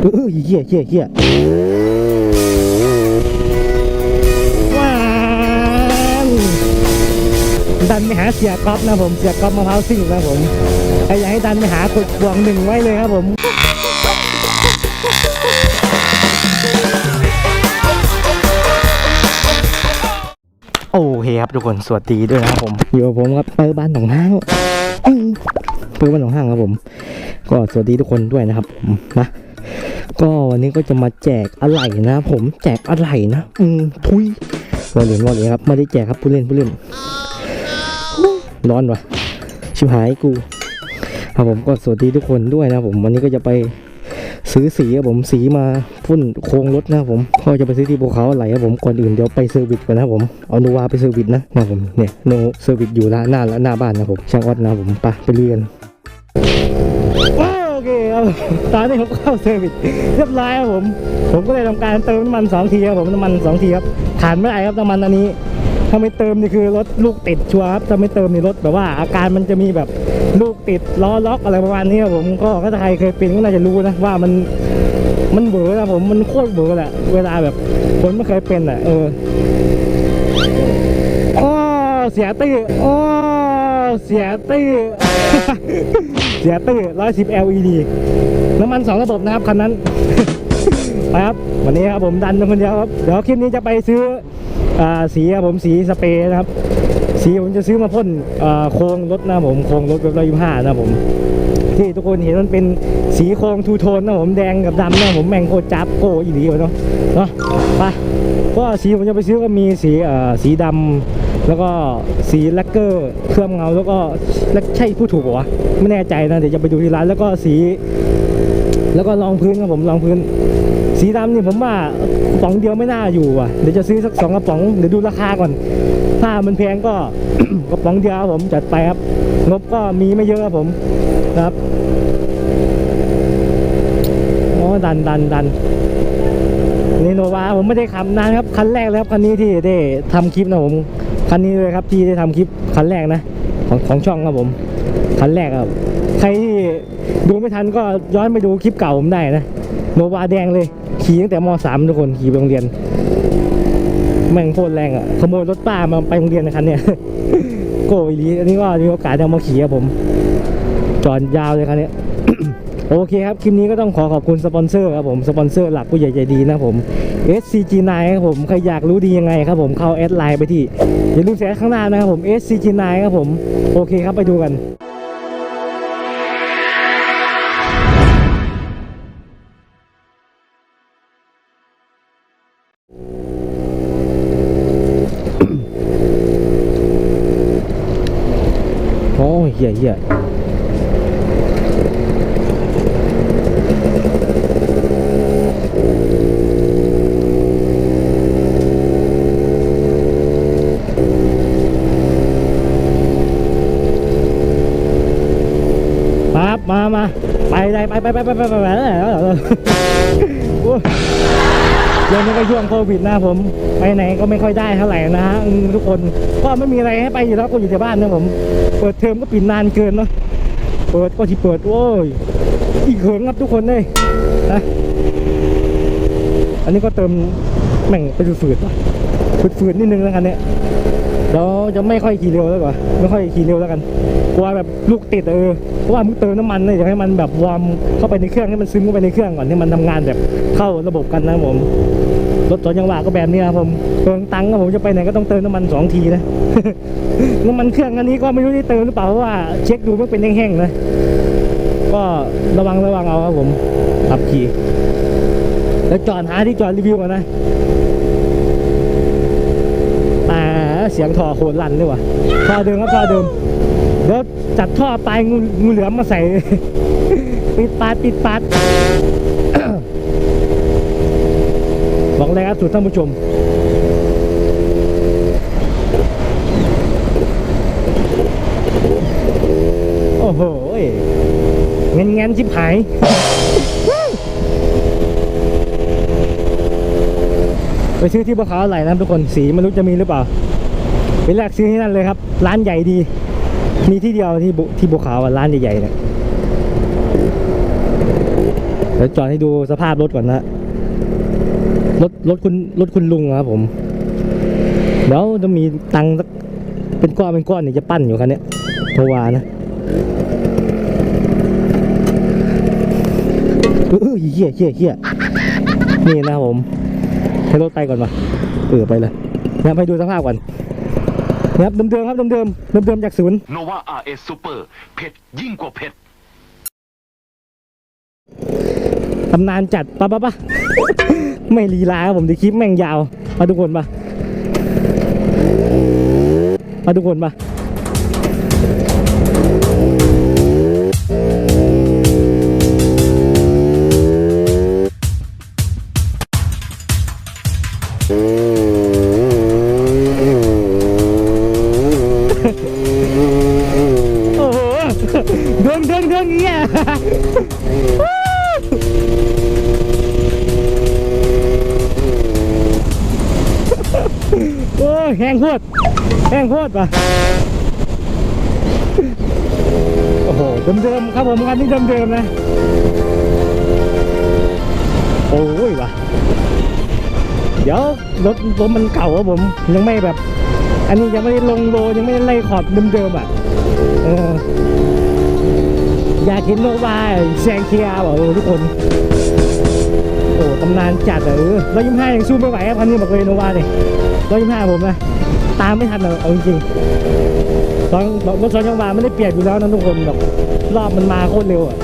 เออเหี้ยเหี้ยเหี้ยว้าวดันไปหาเสียก๊อฟนะผม เสียก๊อฟมะพร้าวซิ่งนะผมใครอยากให้ดันไปหากดบวงหนึ่งไว้เลยครับผมโอเคครับทุกคนสวัสดีด้วยนะครับผมอยู่กับผมครับเปิดบ้านหนองห้างอื้อเปิดบ้านหนองห้างครับผม ก็สวัสดีทุกคนด้วยนะครับผมนะ ก็วันนี้ก็จะมาแจกอะไหล่นะผมแจกอะไหล่นะอืมทุยวันเหรียญวันเหรียญครับไม่ได้แจกครับผู้เล่นผู้เล่นร้อนวะชิบหายกูครับผมก็สวัสดีทุกคนด้วยนะผมวันนี้ก็จะไปซื้อสีครับผมสีมาพุ่นโครงรถนะผมก็จะไปซื้อที่ภูเขาอะไหล่ครับผมก่อนอื่นเดี๋ยวไปเซอร์วิสก่อนนะผมเอาโนวาไปเซอร์วิสนะนะผมเนี่ยโนเซอร์วิสอยู่ละหน้าละหน้าบ้านนะผมช่างออดนะผมไปไปเรียนโเคครับตอนนี้ผมเข้าเซอร์วิสเรียบร้อยครับผม ผมก็เลยทำการเติมน้ำมันสองทีครับผมน้ำมันสองทีครับขาดไม่ได้ครับน้ำมันอันนี้ถ้าไม่เติมนี่คือรถลูกติดชัวร์ครับถ้าไม่เติมนี่รถแบบว่าอาการมันจะมีแบบลูกติดล้อล็อกอะไรประมาณนี้ครับผมก็ถ้าใครเคยเป็นก็น่าจะรู้นะว่ามันมันเบื่อนะผมมันโคตรเบื่อแหละเวลาแบบคนไม่เคยเป็นอะเออโอ้เสียตื้อโอ้ เสียตื้อ เสียตื้อ110 LED น้ำมันสองระบบนะครับคันนั้น ไปครับ วันนี้ครับผมดันคนเดียวครับ เดี๋ยวคลิปนี้จะไปซื้ออ่าสีครับผมสีสเปรย์นะครับ สีผมจะซื้อมาพ่นอ่าโครงรถนะครับผมโครงรถแบบร้อยยี่ห้านะครับผมที่ทุกคนเห็นมันเป็นสีโครงทูโทนนะผมแดงกับดำนะผมแมงโคจับโกอีหลีวะเนาะเนาะไปก็สีผมจะไปซื้อก็มีสีเอ่อสีดำ แล้วก็สีแลกเกอร์เคลือบเงาแล้วก็แล้วใช่ผู้ถูกเหรอวะไม่แน่ใจนะเดี๋ยวจะไปดูที่ร้านแล้วก็สี แล้วก็รองพื้นครับผมรองพื้น สีดำนี่ผมว่ากระป๋องเดียวไม่น่าอยู่ว่ะเดี๋ยวจะซื้อสักสองกระป๋องเดี๋ยวดูราคาก่อน ถ้ามันแพงก็กระป๋องเดียวผมจัดไปครับงบก็มีไม่เยอะครับผมครับอ๋อดันดันดันนี่โนวาผมไม่ได้ขับนานครับคันแรกเลยครับคันนี้ที่ได้ทำคลิปนะผม คันนี้เลยครับที่ได้ทำคลิปคันแรกนะ ของของช่องครับผมคันแรกครับใครที่ดูไม่ทันก็ย้อนไปดูคลิปเก่าผมได้นะโนวาแดงเลย ขี่ตั้งแต่ม .3 ทุกคนขี่ไปโรงเรียนแม่งโคตรแรงอะขโมยรถป้ามาไปโรงเรียนในคันเนี้ยโกอีลีอันนี้ก็มีโอกาสได้มาขี่ครับผม จอดยาวเลยคันเนี้ย โอเคครับ คลิปนี้ก็ต้องขอขอบคุณสปอนเซอร์ครับผม สปอนเซอร์หลักผู้ใหญ่ใจดีนะผม SCG9 ครับผม ใครอยากรู้ดียังไงครับผมเข้าแอดไลน์ไปที่ อย่าลืมแชร์ข้างหน้านะครับผม SCG9 ครับผม โอเคครับไปดูกันโอ้เหี้ยเหี้ย มามาไปได้ไปไปไปไปไปไปไปโอ้ยเรื่องนี้ก็ช่วงโควิดนะผม ไปไหนก็ไม่ค่อยได้เท่าไหร่นะฮะทุกคนก็ไม่มีอะไรให้ไปอยู่แล้วก็อยู่แต่บ้านนะผม เปิดเทอมก็ปิดนานเกินเนาะเปิดก็ที่เปิดโอ้ยอีกเขิงครับทุกคนเลยนะอันนี้ก็เติมแม่งไปฝืดๆว่ะฝืดๆนิดนึงแล้วกันเนี่ยเดี๋ยวจะไม่ค่อยขี่เร็วแล้วกว่าไม่ค่อยขี่เร็วแล้วกันกลัวแบบลูกติดเออ ราะว่ามึงเติมน้ำมันเนี่ยอยากให้มันแบบวอร์มเข้าไปในเครื่องให้มันซึมเข้าไปในเครื่องก่อนให้มันทำงานแบบเข้าระบบกันนะผมรถสวนยังหวะก็แบบนี้ครับผมเติมตังค์ครับผมจะไปไหนก็ต้องเติมน้ำมันสองทีนะน้ำมันเครื่องอันนี้ก็ไม่รู้ได้เติมหรือเปล่าเพราะว่าเช็คดูมันเป็นแห้งๆนะก็ระวังระวังเอาครับผมขับขี่แล้วจอดหาที่จอดรีวิวก่อนนะแต่เสียงท่อโคตรลั่นเลยว่ะท่อเดิมครับท่อเดิม เดี๋ยวจัดท่อปลายงูงูเหลือมมาใส่ ปิดปาดปิดปาดบอกเลยครับสุดท่านผู้ชมโอ้โหเงินเงินชิบหายไปซื้อที่บัวขาวอะไรนะทุกคนสีไม่รู้จะมีหรือเปล่าไปแรกซื้อที่นั่นเลยครับ ร้านใหญ่ดี มีที่เดียวที่ที่บัวขาวร้านใหญ่ๆเนี่ยเดี๋ยวจอดให้ดูสภาพรถก่อนนะรถรถคุณรถคุณลุงครับผม เดี๋ยวจะมีตังค์สักเป็นก้อนเป็นก้อนเนี่ยจะปั้นอยู่คันเนี้ยเมื่อวานนะเออเฮี้ยเฮี้ยเฮี้ยนี่นะครับผมให้รถไปก่อนมาเออไปเลยนะไปดูสภาพก่อน ครับเดิมๆครับเดิมๆเดิมๆจากศูนย์โนวา RS Super เผ็ดยิ่งกว่าเผ็ดตำนานจัดปะปะปะไม่ลีลาครับผมเดี๋ยวคลิปแม่งยาวมาทุกคนปะมาทุกคนปะโปะโอ้โห เดิมๆครับผมคันนี้เดิมๆนะ โอ้ยว่ะ เดี๋ยวรถรถมันเก่าครับผม ยังไม่แบบ อันนี้ยังไม่ได้ลงโลยังไม่ได้ไล่ขอบเดิมๆอะเอออยากเห็นโนวาแซงเคียร์บอกเออทุกคน โอ้ตำนานจัดอะเออร้อยยี่ห้ายังสู้ไม่ไหวครับพันนี้บอกเลยโนวาเนี่ย ร้อยยี่สิบห้าผมนะตามไม่ทันเลยเอาจริงๆตอนรถสองจังหวะไม่ได้เปลี่ยนอยู่แล้วนะทุกคนแบบรอบมันมาโคตรเร็วอะ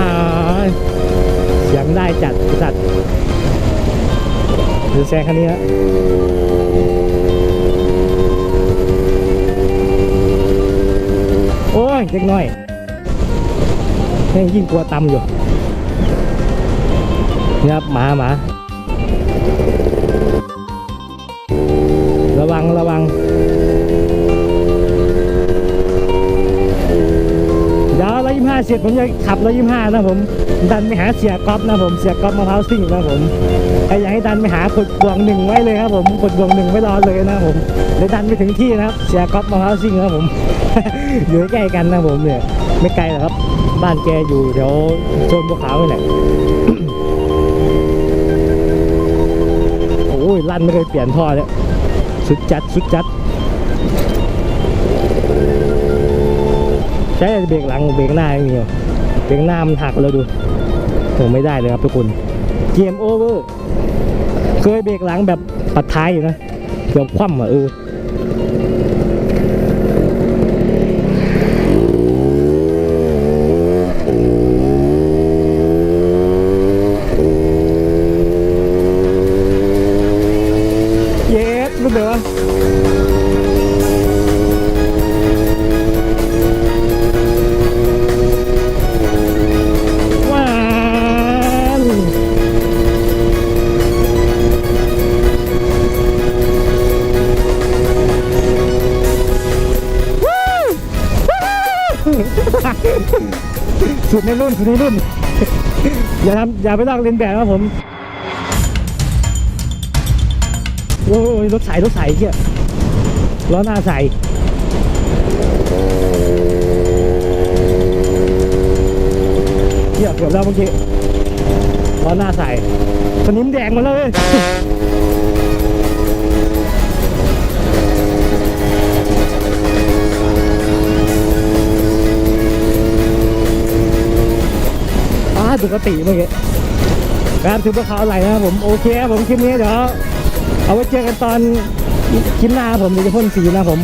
อ่าเสียงได้จัดจัดหรือแซงคันนี้ฮะโอ้ยเล็กน้อยแม่งยิ่งกลัวตำอยู่ นี่ครับหมาหมาระวังระวังเดี๋ยวร้อยยี่ห้าเสร็จผมจะขับร้อยยี่ห้านะผม ดันไปหาเสียก๊อฟนะผมเสียก๊อฟมะพร้าวซิ่งนะผมใครอยากให้ดันไปหากดบวงหนึ่งไว้เลยครับผมกดบวงหนึ่งไว้รอเลยนะผมเดี๋ยวดันไปถึงที่นะครับ เสียก๊อฟมะพร้าวซิ่งนะครับผมอยู่ใกล้กันนะผมเนี่ยไม่ไกลหรอกครับ บ้านแกอยู่แถวโซนบัวขาวนี่แหละ ยลั่นไม่เคยเปลี่ยนท่อเลยสุดจัดสุดจัดใช้เบรกหลังเบรกหน้าไม่มีเบรกหน้ามันหักแล้วดูผมไม่ได้เลยครับทุกคนเกมโอเวอร์เคยเบรกหลังแบบปัดท้ายอยู่นะเกือบคว่ำอะเออ สุดในรุ่นสุดในรุ่น อย่าทำอย่าไปลอกเลียนแบบนะผมโอ้ยรถใสรถใสเกี้ยล้อหน้าใสเกี้ยเกือบแล้วเมื่อกี้ล้อหน้าใสสนิมแดงมาแล้วเว้ย อ้าปกติเมื่อกี้ครับถือว่าเขาอะไรนะครับผมโอเคครับผมคลิปนี้เดี๋ยวเอาไว้เจอกันตอนคลิปหน้าผมเดี๋ยวจะพ่นสีนะผม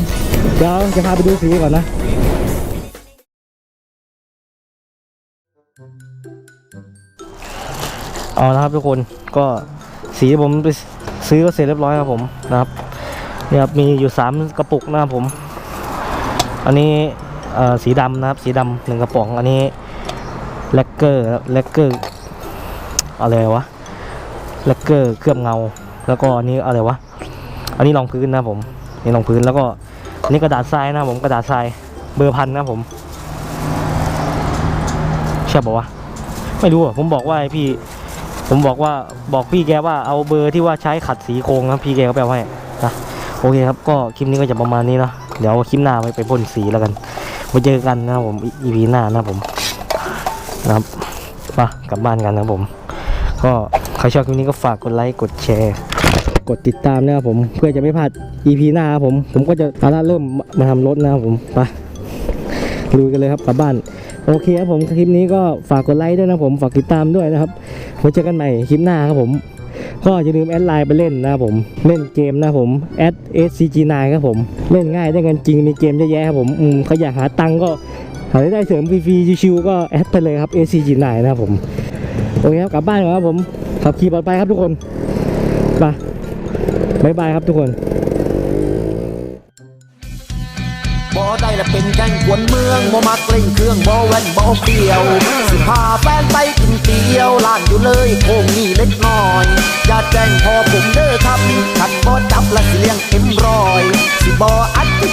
เดี๋ยวจะพาไปดูสีก่อนนะเอาละครับทุกคนก็สีผมไปซื้อก็เสร็จเรียบร้อยครับผมนะครับเนี่ยครับมีอยู่สามกระปุกนะครับผม อันนี้สีดำนะครับ สีดำหนึ่งกระป๋องอันนี้ แลกเกอร์แลกเกอร์อะไรวะแลกเกอร์เคลือบเงา แล้วก็อันนี้อะไรวะอันนี้รองพื้นนะผมนี่รองพื้นแล้วก็อันนี้กระดาษทรายนะผมกระดาษทรายเบอร์พันนะผมใช่บอกว่าวะไม่รู้อะผมบอกว่าพี่ ผมบอกว่าบอกพี่แกว่าเอาเบอร์ที่ว่าใช้ขัดสีโครงนะพี่แกก็แปลว่าให้นะโอเคครับก็คลิปนี้ก็จะประมาณนี้เนาะเดี๋ยวคลิปหน้าไปไปพ่นสีแล้วกันมาเจอกันนะครับผม EP หน้านะผม นะครับมากลับบ้านกันนะผม ก็ใครชอบคลิปนี้ก็ฝากกดไลค์กดแชร์ กดติดตามนะครับผมเพื่อจะไม่พลาด EP หน้าครับผม ผมก็จะเอาละเริ่มมาทำรถนะครับผมไปลุยกันเลยครับกลับบ้านโอเคครับผมคลิปนี้ก็ฝากกดไลค์ด้วยนะผมฝากติดตามด้วยนะครับไว้เจอกันใหม่คลิปหน้าครับผม ก็อย่าลืมแอดไลน์ไปเล่นนะครับผมเล่นเกมนะครับผม @scg9 ครับผมเล่นง่ายได้เงินจริงมีเกมเยอะแยะครับผมอืมเขาอยากหาตังก็ หารายได้เสริมฟรีๆชิวๆก็แอดไปเลยครับ scg9 นะครับผม โอเคครับกลับบ้านก่อนครับผมขับขี่ปลอดภัยครับทุกคนไปบายบายครับทุกคนบ่ได้ละเป็นแก๊งกวนเมืองบ่มักเล่นเครื่องบ่แว่นบ่เปียว สิพาแฟนไปกินเที่ยวล้านอยู่เลยโคงนี่เล็กน้อยอย่าแจ้งพอผมเด้อครับขันบ่จับและเลี้ยงเอ็มรอย สิบ่อัดติด